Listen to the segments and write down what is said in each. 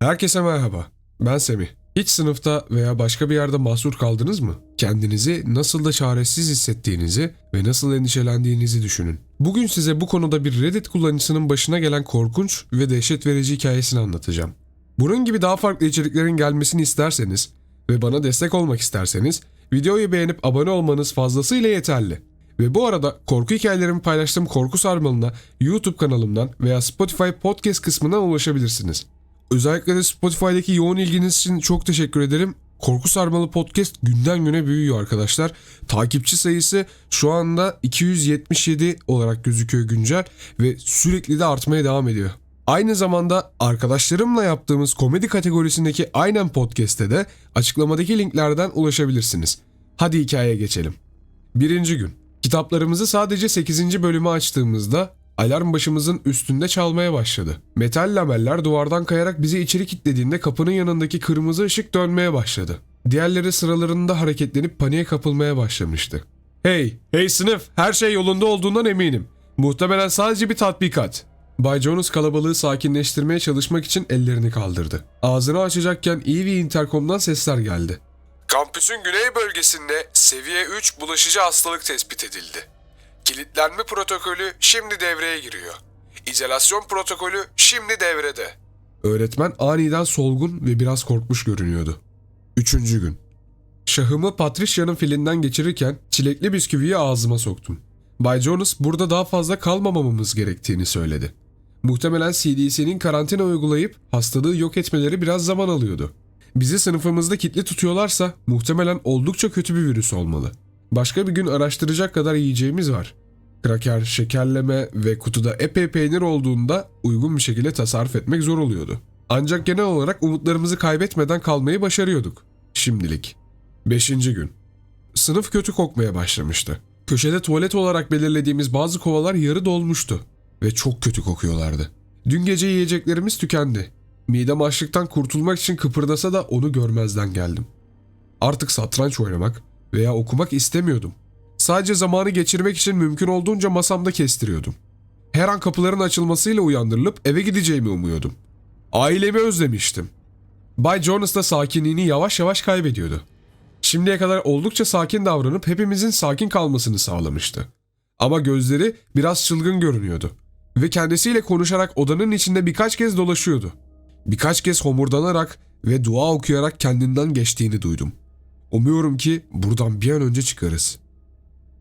Herkese merhaba. Ben Semih. Hiç sınıfta veya başka bir yerde mahsur kaldınız mı? Kendinizi nasıl da çaresiz hissettiğinizi ve nasıl endişelendiğinizi düşünün. Bugün size bu konuda bir Reddit kullanıcısının başına gelen korkunç ve dehşet verici hikayesini anlatacağım. Bunun gibi daha farklı içeriklerin gelmesini isterseniz ve bana destek olmak isterseniz videoyu beğenip abone olmanız fazlasıyla yeterli. Ve bu arada korku hikayelerimi paylaştığım Korku Sarmalı'na YouTube kanalımdan veya Spotify podcast kısmından ulaşabilirsiniz. Özellikle de Spotify'daki yoğun ilginiz için çok teşekkür ederim. Korku Sarmalı Podcast günden güne büyüyor arkadaşlar. Takipçi sayısı şu anda 277 olarak gözüküyor güncel ve sürekli de artmaya devam ediyor. Aynı zamanda arkadaşlarımla yaptığımız komedi kategorisindeki Aynen Podcast'te de açıklamadaki linklerden ulaşabilirsiniz. Hadi hikayeye geçelim. Birinci gün. Kitaplarımızı sadece 8. bölümü açtığımızda alarm başımızın üstünde çalmaya başladı. Metal lameller duvardan kayarak bizi içeri kilitlediğinde kapının yanındaki kırmızı ışık dönmeye başladı. Diğerleri sıralarında hareketlenip paniğe kapılmaya başlamıştı. Hey, hey sınıf, her şey yolunda olduğundan eminim. Muhtemelen sadece bir tatbikat. Bay Jonas kalabalığı sakinleştirmeye çalışmak için ellerini kaldırdı. Ağzını açacakken iyi bir interkomdan sesler geldi. Kampüsün güney bölgesinde seviye 3 bulaşıcı hastalık tespit edildi. Kilitlenme protokolü şimdi devreye giriyor. İzolasyon protokolü şimdi devrede. Öğretmen aniden solgun ve biraz korkmuş görünüyordu. Üçüncü gün. Şahımı Patricia'nın filinden geçirirken çilekli bisküviyi ağzıma soktum. Bay Jonas burada daha fazla kalmamamamız gerektiğini söyledi. Muhtemelen CDC'nin karantina uygulayıp hastalığı yok etmeleri biraz zaman alıyordu. Bizi sınıfımızda kilitli tutuyorlarsa muhtemelen oldukça kötü bir virüs olmalı. Başka bir gün araştıracak kadar yiyeceğimiz var. Kraker, şekerleme ve kutuda epey peynir olduğunda uygun bir şekilde tasarruf etmek zor oluyordu. Ancak genel olarak umutlarımızı kaybetmeden kalmayı başarıyorduk. Şimdilik. Beşinci gün. Sınıf kötü kokmaya başlamıştı. Köşede tuvalet olarak belirlediğimiz bazı kovalar yarı dolmuştu ve çok kötü kokuyorlardı. Dün gece yiyeceklerimiz tükendi. Midem açlıktan kurtulmak için kıpırdasa da onu görmezden geldim. Artık satranç oynamak veya okumak istemiyordum. Sadece zamanı geçirmek için mümkün olduğunca masamda kestiriyordum. Her an kapıların açılmasıyla uyandırılıp eve gideceğimi umuyordum. Ailemi özlemiştim. Bay Jonas da sakinliğini yavaş yavaş kaybediyordu. Şimdiye kadar oldukça sakin davranıp hepimizin sakin kalmasını sağlamıştı. Ama gözleri biraz çılgın görünüyordu ve kendisiyle konuşarak odanın içinde birkaç kez dolaşıyordu. Birkaç kez homurdanarak ve dua okuyarak kendinden geçtiğini duydum. Umuyorum ki buradan bir an önce çıkarız.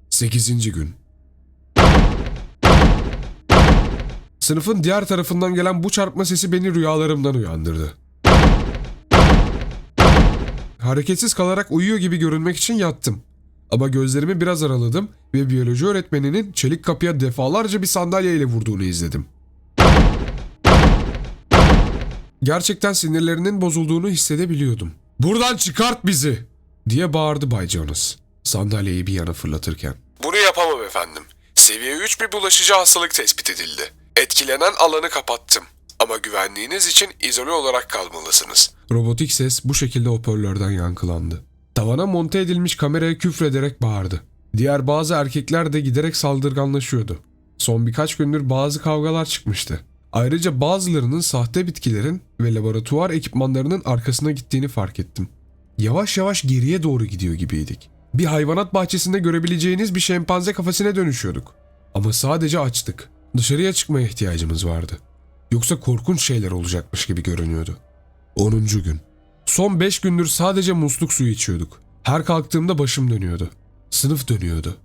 8. gün. Sınıfın diğer tarafından gelen bu çarpma sesi beni rüyalarımdan uyandırdı. Hareketsiz kalarak uyuyor gibi görünmek için yattım. Ama gözlerimi biraz araladım ve biyoloji öğretmeninin çelik kapıya defalarca bir sandalyeyle vurduğunu izledim. Gerçekten sinirlerinin bozulduğunu hissedebiliyordum. Buradan çıkart bizi! Diye bağırdı Bay Jonas. Sandalyeyi bir yana fırlatırken. Bunu yapamam efendim. Seviye 3 bir bulaşıcı hastalık tespit edildi. Etkilenen alanı kapattım. Ama güvenliğiniz için izole olarak kalmalısınız. Robotik ses bu şekilde hoparlörden yankılandı. Tavana monte edilmiş kameraya küfrederek bağırdı. Diğer bazı erkekler de giderek saldırganlaşıyordu. Son birkaç gündür bazı kavgalar çıkmıştı. Ayrıca bazılarının sahte bitkilerin ve laboratuvar ekipmanlarının arkasına gittiğini fark ettim. Yavaş yavaş geriye doğru gidiyor gibiydik. Bir hayvanat bahçesinde görebileceğiniz bir şempanze kafesine dönüşüyorduk. Ama sadece açtık. Dışarıya çıkmaya ihtiyacımız vardı. Yoksa korkunç şeyler olacakmış gibi görünüyordu. 10. gün. Son 5 gündür sadece musluk suyu içiyorduk. Her kalktığımda başım dönüyordu. Sınıf dönüyordu.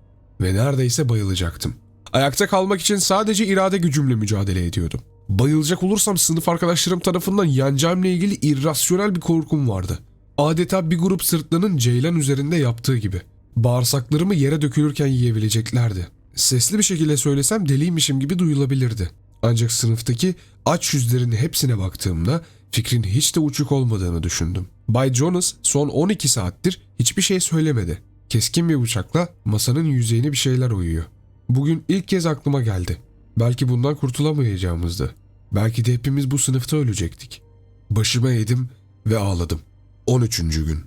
Ve neredeyse bayılacaktım. Ayakta kalmak için sadece irade gücümle mücadele ediyordum. Bayılacak olursam sınıf arkadaşlarım tarafından yeneceğimle ilgili irrasyonel bir korkum vardı. Adeta bir grup sırtlanın ceylan üzerinde yaptığı gibi. Bağırsaklarımı yere dökülürken yiyebileceklerdi. Sesli bir şekilde söylesem deliymişim gibi duyulabilirdi. Ancak sınıftaki aç yüzlerin hepsine baktığımda fikrin hiç de uçuk olmadığını düşündüm. Bay Jonas son 12 saattir hiçbir şey söylemedi. Keskin bir bıçakla masanın yüzeyine bir şeyler oyuyor. Bugün ilk kez aklıma geldi. Belki bundan kurtulamayacağımızdı. Belki de hepimiz bu sınıfta ölecektik. Başıma eğdim ve ağladım. 13. gün.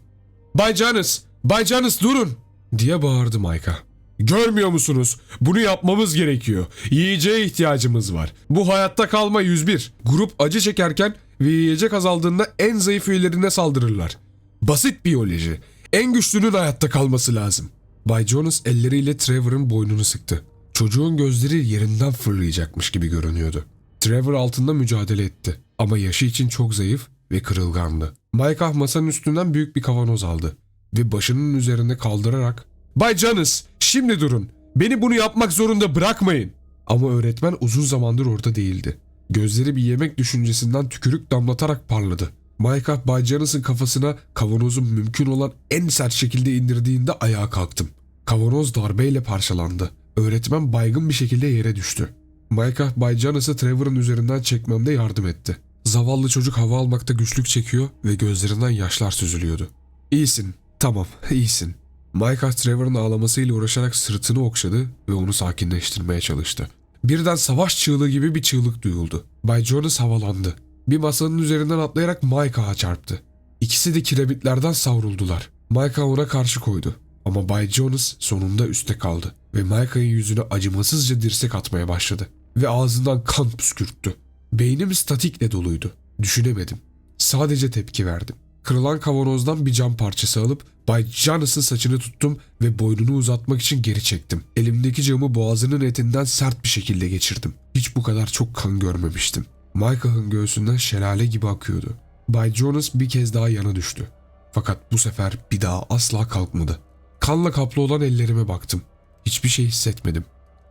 Bay Jonas! Bay Jonas durun! diye bağırdı Mike'a. Görmüyor musunuz? Bunu yapmamız gerekiyor. Yiyeceğe ihtiyacımız var. Bu hayatta kalma 101. Grup acı çekerken ve yiyecek azaldığında en zayıf üyelerine saldırırlar. Basit biyoloji. En güçlünün hayatta kalması lazım. Bay Jonas elleriyle Trevor'ın boynunu sıktı. Çocuğun gözleri yerinden fırlayacakmış gibi görünüyordu. Trevor altında mücadele etti ama yaşı için çok zayıf ve kırılgandı. Micah masanın üstünden büyük bir kavanoz aldı ve başının üzerine kaldırarak ''Bay Jonas, şimdi durun. Beni bunu yapmak zorunda bırakmayın.'' Ama öğretmen uzun zamandır orada değildi. Gözleri bir yemek düşüncesinden tükürük damlatarak parladı. Micah Bay Jonas'ın kafasına kavanozu mümkün olan en sert şekilde indirdiğinde ayağa kalktım. Kavanoz darbeyle parçalandı. Öğretmen baygın bir şekilde yere düştü. Micah Bay Jonas'ı Trevor'ın üzerinden çekmemde yardım etti. Zavallı çocuk hava almakta güçlük çekiyor ve gözlerinden yaşlar süzülüyordu. İyisin, tamam, iyisin. Micah Trevor'ın ağlamasıyla uğraşarak sırtını okşadı ve onu sakinleştirmeye çalıştı. Birden savaş çığlığı gibi bir çığlık duyuldu. Bay Jonas havalandı. Bir masanın üzerinden atlayarak Micah'a çarptı. İkisi de kiremitlerden savruldular. Micah ona karşı koydu. Ama Bay Jonas sonunda üste kaldı ve Micah'ın yüzüne acımasızca dirsek atmaya başladı. Ve ağzından kan püskürttü. Beynim statikle doluydu. Düşünemedim. Sadece tepki verdim. Kırılan kavanozdan bir cam parçası alıp Bay Jonas'ın saçını tuttum ve boynunu uzatmak için geri çektim. Elimdeki camı boğazının etinden sert bir şekilde geçirdim. Hiç bu kadar çok kan görmemiştim. Micah'ın göğsünden şelale gibi akıyordu. Bay Jonas bir kez daha yana düştü. Fakat bu sefer bir daha asla kalkmadı. Kanla kaplı olan ellerime baktım. Hiçbir şey hissetmedim.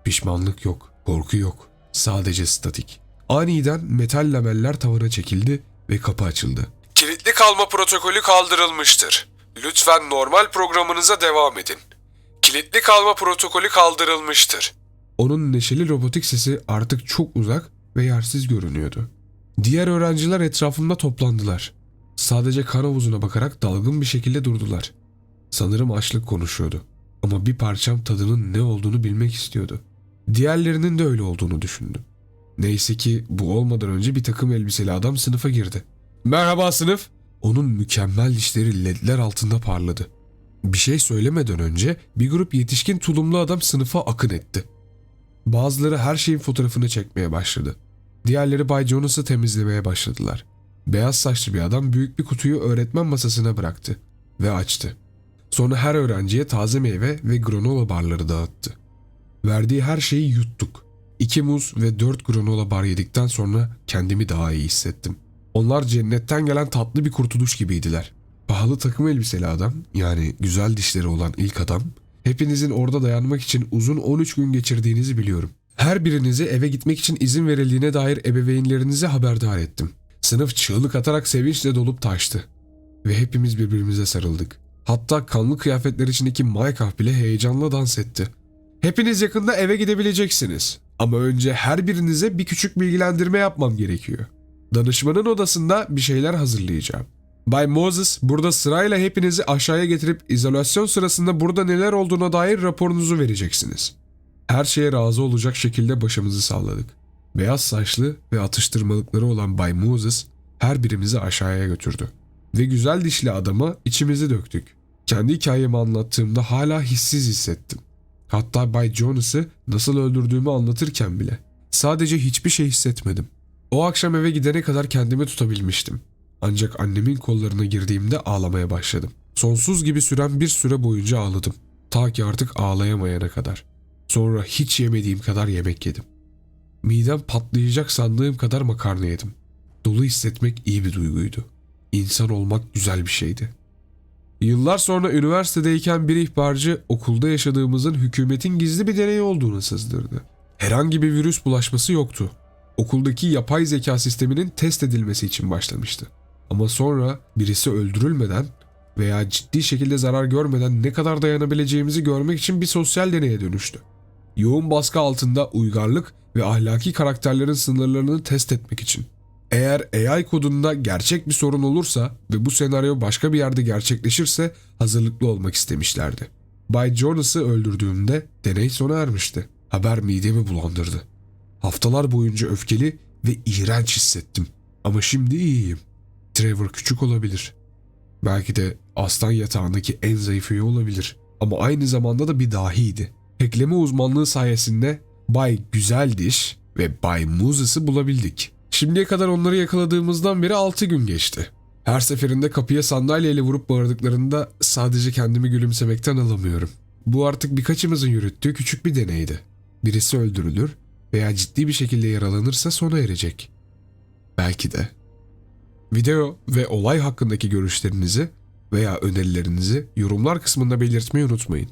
Pişmanlık yok, korku yok. Sadece statik. Aniden metal lameller tavana çekildi ve kapı açıldı. Kilitli kalma protokolü kaldırılmıştır. Lütfen normal programınıza devam edin. Kilitli kalma protokolü kaldırılmıştır. Onun neşeli robotik sesi artık çok uzak ve yersiz görünüyordu. Diğer öğrenciler etrafımda toplandılar. Sadece kan havuzuna bakarak dalgın bir şekilde durdular. Sanırım açlık konuşuyordu. Ama bir parçam tadının ne olduğunu bilmek istiyordu. Diğerlerinin de öyle olduğunu düşündüm. Neyse ki bu olmadan önce bir takım elbiseli adam sınıfa girdi. Merhaba sınıf. Onun mükemmel dişleri ledler altında parladı. Bir şey söylemeden önce bir grup yetişkin tulumlu adam sınıfa akın etti. Bazıları her şeyin fotoğrafını çekmeye başladı. Diğerleri Bay Jonas'ı temizlemeye başladılar. Beyaz saçlı bir adam büyük bir kutuyu öğretmen masasına bıraktı ve açtı. Sonra her öğrenciye taze meyve ve granola barları dağıttı. Verdiği her şeyi yuttuk. İki muz ve dört granola bar yedikten sonra kendimi daha iyi hissettim. Onlar cennetten gelen tatlı bir kurtuluş gibiydiler. Pahalı takım elbiseli adam, yani güzel dişleri olan ilk adam, hepinizin orada dayanmak için uzun 13 gün geçirdiğinizi biliyorum. Her birinize eve gitmek için izin verildiğine dair ebeveynlerinize haberdar ettim. Sınıf çığlık atarak sevinçle dolup taştı. Ve hepimiz birbirimize sarıldık. Hatta kanlı kıyafetler içindeki Maykah bile heyecanla dans etti. Hepiniz yakında eve gidebileceksiniz. Ama önce her birinize bir küçük bilgilendirme yapmam gerekiyor. Danışmanın odasında bir şeyler hazırlayacağım. Bay Moses burada sırayla hepinizi aşağıya getirip izolasyon sırasında burada neler olduğuna dair raporunuzu vereceksiniz. Her şeye razı olacak şekilde başımızı salladık. Beyaz saçlı ve atıştırmalıkları olan Bay Moses her birimizi aşağıya götürdü. Ve güzel dişli adama içimizi döktük. Kendi hikayemi anlattığımda hala hissiz hissettim. Hatta Bay Jonas'ı nasıl öldürdüğümü anlatırken bile. Sadece hiçbir şey hissetmedim. O akşam eve gidene kadar kendimi tutabilmiştim. Ancak annemin kollarına girdiğimde ağlamaya başladım. Sonsuz gibi süren bir süre boyunca ağladım. Ta ki artık ağlayamayana kadar. Sonra hiç yemediğim kadar yemek yedim. Midem patlayacak sandığım kadar makarna yedim. Dolu hissetmek iyi bir duyguydu. İnsan olmak güzel bir şeydi. Yıllar sonra üniversitedeyken bir ihbarcı okulda yaşadığımızın hükümetin gizli bir deneyi olduğunu sızdırdı. Herhangi bir virüs bulaşması yoktu. Okuldaki yapay zeka sisteminin test edilmesi için başlamıştı. Ama sonra birisi öldürülmeden veya ciddi şekilde zarar görmeden ne kadar dayanabileceğimizi görmek için bir sosyal deneye dönüştü. Yoğun baskı altında uygarlık ve ahlaki karakterlerin sınırlarını test etmek için. Eğer AI kodunda gerçek bir sorun olursa ve bu senaryo başka bir yerde gerçekleşirse hazırlıklı olmak istemişlerdi. Bay Jonas'ı öldürdüğümde deney sona ermişti. Haber midemi bulandırdı. Haftalar boyunca öfkeli ve iğrenç hissettim. Ama şimdi iyiyim. Trevor küçük olabilir. Belki de aslan yatağındaki en zayıf üye olabilir. Ama aynı zamanda da bir dahiydi. Hackleme uzmanlığı sayesinde Bay Güzel Diş ve Bay Moses'ı bulabildik. Şimdiye kadar onları yakaladığımızdan beri 6 gün geçti. Her seferinde kapıya sandalyeyle vurup bağırdıklarında sadece kendimi gülümsemekten alamıyorum. Bu artık birkaçımızın yürüttüğü küçük bir deneydi. Birisi öldürülür veya ciddi bir şekilde yaralanırsa sona erecek. Belki de. Video ve olay hakkındaki görüşlerinizi veya önerilerinizi yorumlar kısmında belirtmeyi unutmayın.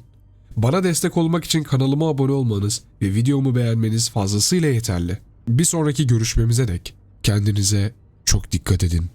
Bana destek olmak için kanalıma abone olmanız ve videomu beğenmeniz fazlasıyla yeterli. Bir sonraki görüşmemize dek kendinize çok dikkat edin.